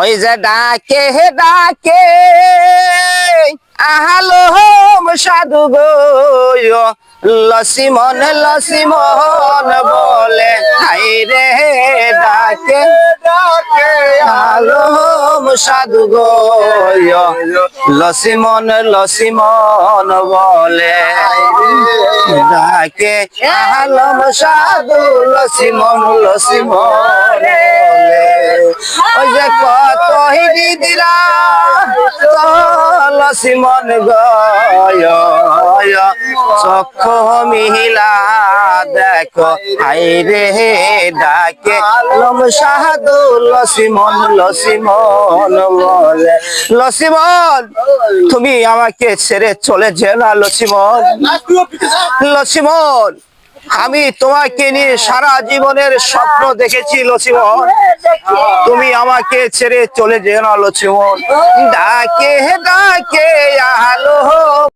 ওই যে ডাকে হে ডাকে আহালো হোম সাধু গো। লসিমন লসিমন বলে, হাই রে ডাকে আলো সাধু গো। লসিমন লসিমন বলে, ডাকে আলম সাধু, লসিমন লসিমন লসিমন গয় চক্ষ মিহিলা, দেখো আই রে ডাকে। লম সাধু লসিমন লসিমন বলে। লসিমন তুমি আমাকে ছেড়ে চলে যেও না লসিমন লসিমন আমি তোমাকে নিয়ে সারা জীবনের স্বপ্ন দেখেছি লসিমন তুমি আমাকে ছেড়ে চলে যেও না লক্ষ্মণ ডাকে ডাকে, আলো।